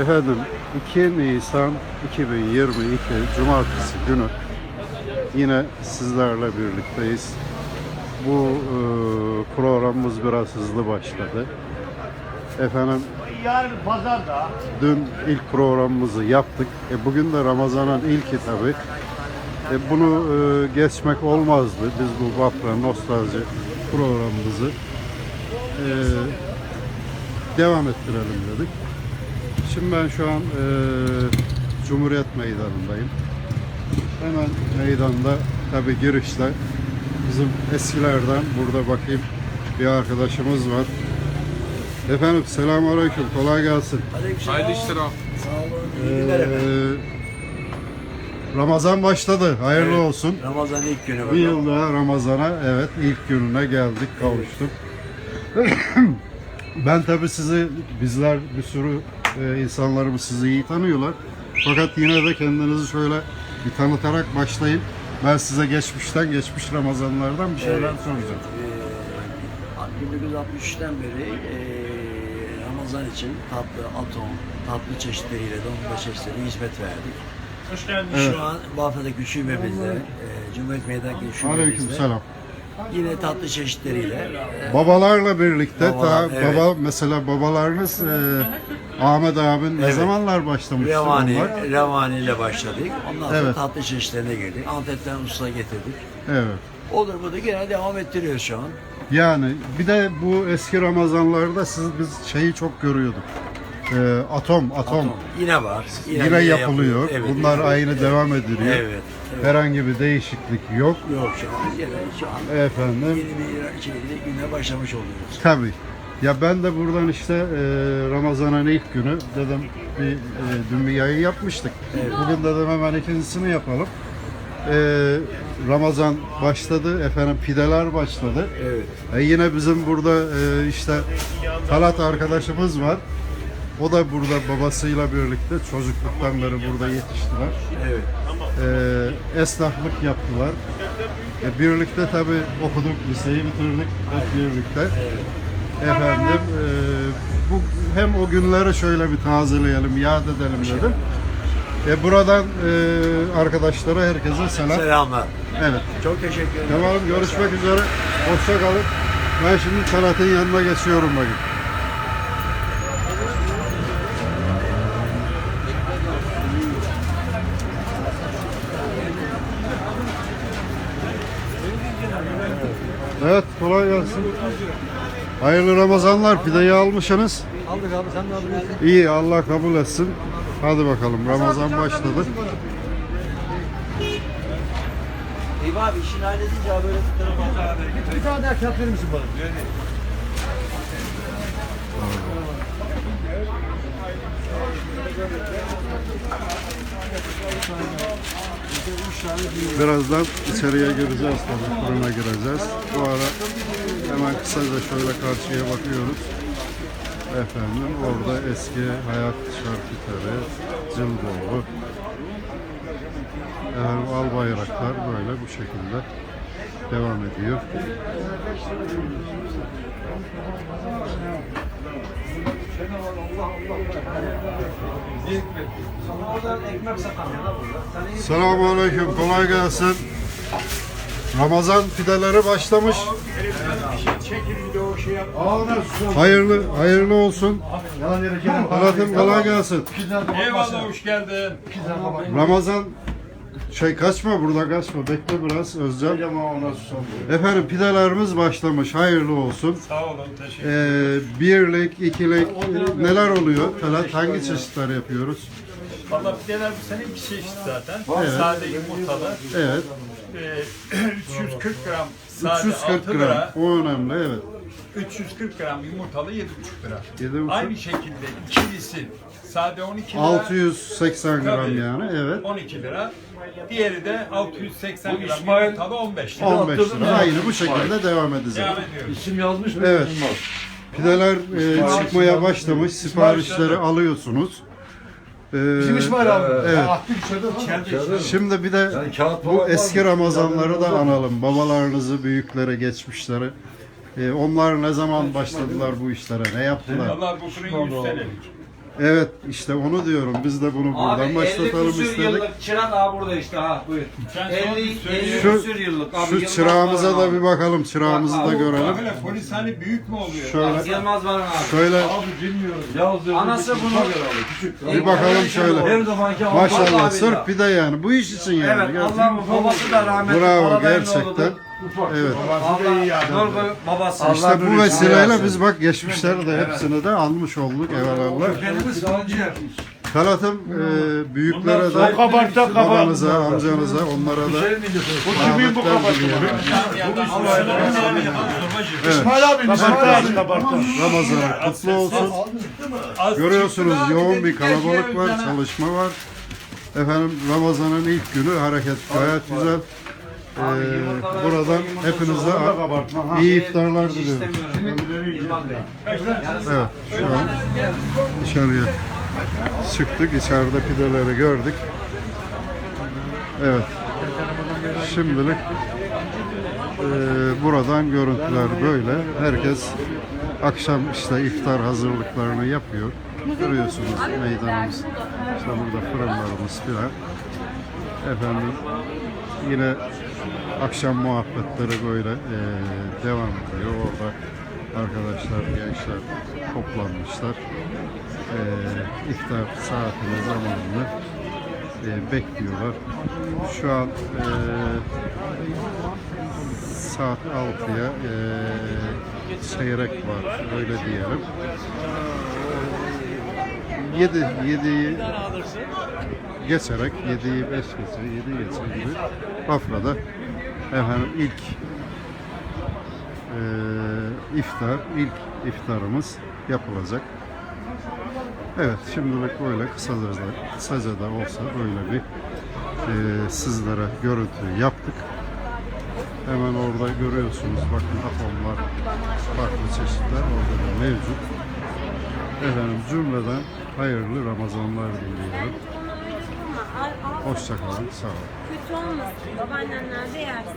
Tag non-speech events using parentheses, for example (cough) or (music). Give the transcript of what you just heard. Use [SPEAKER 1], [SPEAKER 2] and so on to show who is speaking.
[SPEAKER 1] Efendim 2 Nisan 2022 Cumartesi günü yine sizlerle birlikteyiz. Bu e, programımız biraz hızlı başladı. Efendim
[SPEAKER 2] Yarın pazar da
[SPEAKER 1] dün ilk programımızı yaptık. E, bugün de Ramazan'ın ilki tabi. E, bunu e, geçmek olmazdı. Biz bu Vafra Nostalji programımızı e, devam ettirelim dedik. Şimdi ben şu an e, Cumhuriyet Meydanı'ndayım. Hemen meydanda tabi girişte bizim eskilerden burada bakayım bir arkadaşımız var. Efendim selamünaleyküm kolay gelsin.
[SPEAKER 3] Hayırlı işler abi.
[SPEAKER 1] Ee, Ramazan başladı. Hayırlı olsun.
[SPEAKER 2] Ramazan ilk günü.
[SPEAKER 1] Bir yıl daha Ramazan'a evet ilk gününe geldik, kavuştuk. (clears throat) ben tabii sizi, bizler bir sürü e, insanlarımız sizi iyi tanıyorlar. Fakat yine de kendinizi şöyle bir tanıtarak başlayın. Ben size geçmişten, geçmiş Ramazanlardan bir şeyler
[SPEAKER 4] Evet.
[SPEAKER 1] soracağım.
[SPEAKER 4] Ee, 1963'ten beri ee, Ramazan için tatlı, atom, tatlı çeşitleriyle, dondurma çeşitleriyle hizmet verdik.
[SPEAKER 2] Hoş geldin.
[SPEAKER 1] Evet.
[SPEAKER 4] Şu an Bafra'daki şubemizde, ee, Cumhuriyet Meydanı'ndaki
[SPEAKER 1] Aleyküm
[SPEAKER 4] şubemizde
[SPEAKER 1] selam.
[SPEAKER 4] yine tatlı çeşitleriyle
[SPEAKER 1] Babalarla birlikte
[SPEAKER 4] Babalar,
[SPEAKER 1] ta
[SPEAKER 4] evet.
[SPEAKER 1] baba mesela babalarınız e, Ahmet abin ne
[SPEAKER 4] Evet.
[SPEAKER 1] zamanlar başlamıştı
[SPEAKER 4] Revani,
[SPEAKER 1] onlar?
[SPEAKER 4] Revani ile başladık. Ondan sonra
[SPEAKER 1] Evet.
[SPEAKER 4] tatlı çeşitlerine girdik. Antep'ten usta getirdik.
[SPEAKER 1] Evet.
[SPEAKER 4] Olur bu da gene devam ettiriyoruz şu an.
[SPEAKER 1] Yani bir de bu eski Ramazanlarda siz biz şeyi çok görüyorduk. Ee, atom, atom,
[SPEAKER 4] Yine var.
[SPEAKER 1] yine,
[SPEAKER 4] yine
[SPEAKER 1] yapılıyor.
[SPEAKER 4] Evet,
[SPEAKER 1] Bunlar
[SPEAKER 4] evet.
[SPEAKER 1] aynı devam ediliyor.
[SPEAKER 4] Evet. evet.
[SPEAKER 1] Herhangi bir değişiklik yok.
[SPEAKER 4] Yok şu an. Yine şu an
[SPEAKER 1] Efendim,
[SPEAKER 4] yeni bir güne başlamış oluyoruz.
[SPEAKER 1] tabii. Ya ben de buradan işte e, Ramazan'ın ilk günü dedim bir e, dün bir yayın yapmıştık. Bugün dedim hemen ikincisini yapalım. E, Ramazan başladı, efendim pideler başladı.
[SPEAKER 4] Evet.
[SPEAKER 1] E yine bizim burada e, işte Talat arkadaşımız var. O da burada babasıyla birlikte çocukluktan beri burada yetiştiler.
[SPEAKER 4] Evet.
[SPEAKER 1] E, esnaflık yaptılar. E, birlikte tabi okuduk, liseyi bitirdik hep birlikte. Efendim e, bu hem o günleri şöyle bir tazeleyelim, yad edelim dedim. E, buradan e, arkadaşlara herkese selam.
[SPEAKER 4] Selamlar.
[SPEAKER 1] Evet.
[SPEAKER 4] Çok teşekkür ederim.
[SPEAKER 1] Tamam görüşmek üzere. Hoşça kalın. Ben şimdi Talat'ın yanına geçiyorum bakayım. Evet kolay gelsin. Hayırlı Ramazanlar. Pideyi almışsınız.
[SPEAKER 2] Aldık abi sen ne yapıyorsun?
[SPEAKER 1] İyi Allah kabul etsin. Hadi bakalım Ramazan başladı.
[SPEAKER 4] İyi abi işini halledince abi böyle tarafa
[SPEAKER 2] Bir tane daha kağıt verir misin bana?
[SPEAKER 1] Birazdan içeriye gireceğiz tabii, fırına gireceğiz. Bu ara hemen kısaca şöyle karşıya bakıyoruz. Efendim orada eski hayat şarküteri, Cılboğlu. Efendim al bayraklar böyle bu şekilde devam ediyor.
[SPEAKER 2] Burada.
[SPEAKER 1] Selamun Aleyküm, kolay gelsin. Ramazan pideleri başlamış. Hayırlı, hayırlı olsun. Talat'ım kolay gelsin.
[SPEAKER 3] Eyvallah hoş geldin.
[SPEAKER 1] Ramazan şey kaçma burada kaçma bekle biraz Özcan. Efendim pidelerimiz başlamış hayırlı olsun.
[SPEAKER 3] Sağ olun teşekkür ederim.
[SPEAKER 1] Ee, birlik, ikilik neler oluyor? Talat hangi çeşitler yapıyoruz?
[SPEAKER 3] Valla pideler bu sene iki çeşit zaten.
[SPEAKER 1] Evet.
[SPEAKER 3] Sade yumurtalı.
[SPEAKER 1] Evet
[SPEAKER 3] Ee, (clears throat) 340 gram sade
[SPEAKER 1] 340
[SPEAKER 3] 6
[SPEAKER 1] gram o önemli evet.
[SPEAKER 3] 340 gram yumurtalı 7,5 lira.
[SPEAKER 1] 7,5.
[SPEAKER 3] Aynı şekilde ikilisi sade 12 lira.
[SPEAKER 1] 680 gram
[SPEAKER 3] Tabii.
[SPEAKER 1] yani evet.
[SPEAKER 3] 12 lira. Diğeri de 680 gram yumurtalı 15 lira.
[SPEAKER 1] 15 lira aynı bu şekilde devam edecek.
[SPEAKER 3] Devam ediyoruz.
[SPEAKER 2] İsim yazmış mı?
[SPEAKER 1] Evet. Pideler e, çıkmaya başlamış. Siparişleri alıyorsunuz. Ee,
[SPEAKER 2] Bizim İsmail abi.
[SPEAKER 1] Evet.
[SPEAKER 2] Aktif içeride.
[SPEAKER 1] Şimdi bir de bu eski Ramazanları da analım. Babalarınızı, büyükleri, geçmişleri. Ee, onlar ne zaman başladılar bu işlere? Ne yaptılar?
[SPEAKER 3] Valla bu fırın 100 senelik.
[SPEAKER 1] Evet işte onu diyorum. Biz de bunu buradan
[SPEAKER 2] Abi 50
[SPEAKER 1] başlatalım
[SPEAKER 2] küsür
[SPEAKER 1] istedik.
[SPEAKER 2] yıllık çırak abi burada işte ha buyur.
[SPEAKER 3] Sen
[SPEAKER 2] 50,
[SPEAKER 3] son
[SPEAKER 2] 50
[SPEAKER 3] söyle.
[SPEAKER 1] Şu-
[SPEAKER 2] küsür yıllık abi.
[SPEAKER 1] Şu
[SPEAKER 2] Yılmaz
[SPEAKER 1] çırağımıza
[SPEAKER 2] Baran
[SPEAKER 1] da
[SPEAKER 2] abi.
[SPEAKER 1] bir bakalım. Çırağımızı
[SPEAKER 2] Bak,
[SPEAKER 1] da
[SPEAKER 2] abi,
[SPEAKER 1] görelim.
[SPEAKER 3] Böyle polis hani büyük mü oluyor?
[SPEAKER 1] Şöyle
[SPEAKER 2] Yılmaz Baran abi.
[SPEAKER 1] şöyle
[SPEAKER 2] Anası bunu
[SPEAKER 1] bir bakalım şöyle.
[SPEAKER 2] Her zamanki
[SPEAKER 1] Maşallah
[SPEAKER 2] Allah
[SPEAKER 1] sırf bir de yani bu iş için yani.
[SPEAKER 2] Evet
[SPEAKER 1] Gerçekten.
[SPEAKER 2] Allah'ın babası da rahmetli.
[SPEAKER 1] Bravo gerçekten. Evet.
[SPEAKER 2] Allah Nurgül babası.
[SPEAKER 1] İşte bu vesileyle biz bak geçmişleri de hepsini de almış olduk evvelallah.
[SPEAKER 2] Kendimiz sonuncu
[SPEAKER 1] Talatım e, büyüklere de babanıza, amcanıza, onlara da rahmetler diliyorum.
[SPEAKER 5] İsmail abi, İsmail abi.
[SPEAKER 1] Ramazan kutlu olsun. Görüyorsunuz yoğun bir kalabalık var, çalışma var. Efendim Ramazan'ın ilk günü hareket gayet güzel. Ee, buradan hepinize iyi iftarlar diliyorum. Evet, şu an dışarıya çıktık. İçeride pideleri gördük. Evet. Şimdilik eee, buradan görüntüler böyle. Herkes akşam işte iftar hazırlıklarını yapıyor. Görüyorsunuz meydanımız. İşte burada fırınlarımız filan. Efendim yine akşam muhabbetleri böyle eee, devam ediyor. Orada arkadaşlar, gençler toplanmışlar. Eee iftar saatini, zamanını eee, bekliyorlar. Şu an eee saat 6'ya eee çeyrek var öyle diyelim. 7 7'yi geçerek 7'yi 5 geçe 7 geçe gibi Bafra'da efendim ilk eee, iftar ilk iftarımız yapılacak. Evet şimdilik böyle kısaca da, kısaca da olsa böyle bir eee, sizlere görüntü yaptık. Hemen orada görüyorsunuz bakın atomlar farklı çeşitler orada da mevcut. Efendim cümleden hayırlı Ramazanlar diliyorum. Hoşçakalın, sağ olun.
[SPEAKER 6] kötü olmasın. Babaannemler de yersin.